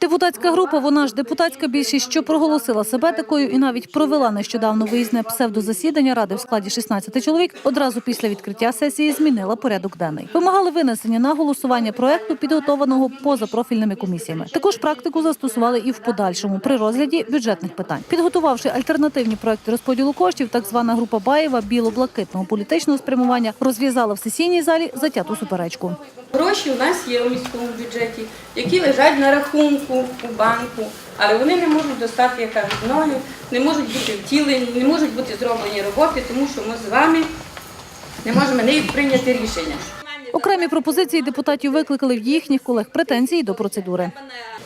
Депутатська група, вона ж депутатська більшість, що проголосила себе такою і навіть провела нещодавно виїзне псевдозасідання ради в складі 16 чоловік, одразу після відкриття сесії змінила порядок денний. Вимагали винесення на голосування проекту, підготованого поза профільними комісіями. Також практику застосували і в подальшому при розгляді бюджетних питань. Підготувавши альтернативні проекти розподілу коштів, так звана група Баєва біло-блакитного політичного спрямування розв'язала в сесійній залі затяту суперечку. Гроші у нас є у міському бюджеті, які лежать на рахунку у банку, але вони не можуть достати, я кажу, ноги, не можуть бути втілені, не можуть бути зроблені роботи, тому що ми з вами не можемо не прийняти рішення. Окремі пропозиції депутатів викликали в їхніх колег претензії до процедури.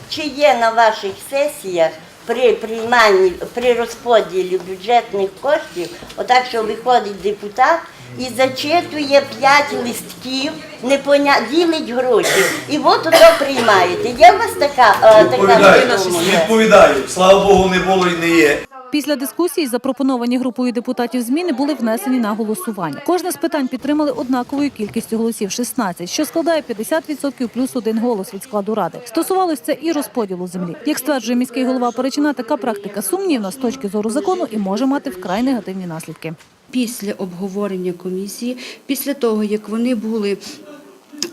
Чи є на ваших сесіях при прийманні, при розподілі бюджетних коштів, отак, що виходить депутат і зачитує п'ять листків, не поня... ділить гроші, і от ото приймаєте. Є у вас така, е, така Відповідаю, відповідаю. Слава Богу, не було і не є. Після дискусії запропоновані групою депутатів зміни були внесені на голосування. Кожне з питань підтримали однаковою кількістю голосів 16, що складає 50% плюс один голос від складу ради. Стосувалось це і розподілу землі. Як стверджує міський голова Перечина, така практика сумнівна з точки зору закону і може мати вкрай негативні наслідки. Після обговорення комісії, після того, як вони були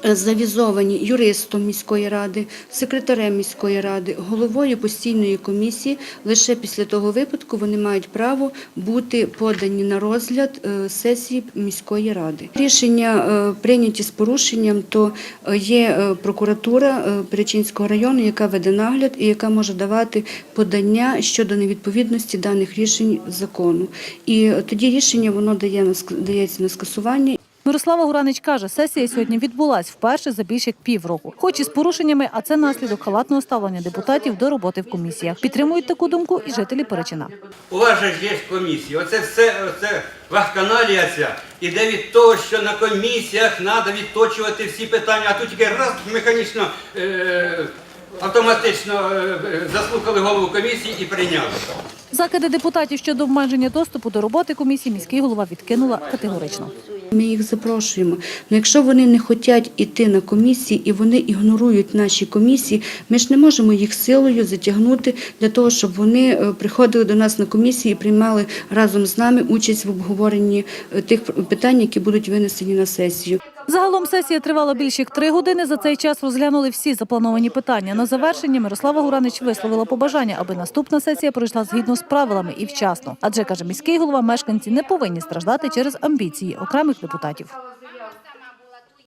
завізовані юристом міської ради, секретарем міської ради, головою постійної комісії, лише після того випадку вони мають право бути подані на розгляд е, сесії міської ради. Рішення е, прийняті з порушенням, то е, є е, прокуратура е, Перечинського району, яка веде нагляд і яка може давати подання щодо невідповідності даних рішень закону. І е, тоді рішення воно дає дається на скасування. Мирослава Гуранич каже, сесія сьогодні відбулась вперше за більше як півроку. Хоч і з порушеннями, а це наслідок халатного ставлення депутатів до роботи в комісіях. Підтримують таку думку і жителі Перечина. У вас же є комісія. Оце все, оце вахканалія ця іде від того, що на комісіях треба відточувати всі питання, а тут тільки раз механічно, е, автоматично е, заслухали голову комісії і прийняли. Закиди депутатів щодо обмеження доступу до роботи комісії міський голова відкинула категорично. Ми їх запрошуємо. Ну, якщо вони не хочуть іти на комісії і вони ігнорують наші комісії, ми ж не можемо їх силою затягнути для того, щоб вони е, приходили до нас на комісії і приймали разом з нами участь в обговоренні е, тих питань, які будуть винесені на сесію. Загалом сесія тривала більше як три години. За цей час розглянули всі заплановані питання. На завершення Мирослава Гуранич висловила побажання, аби наступна сесія пройшла згідно з правилами і вчасно. Адже каже міський голова, мешканці не повинні страждати через амбіції окремих депутатів.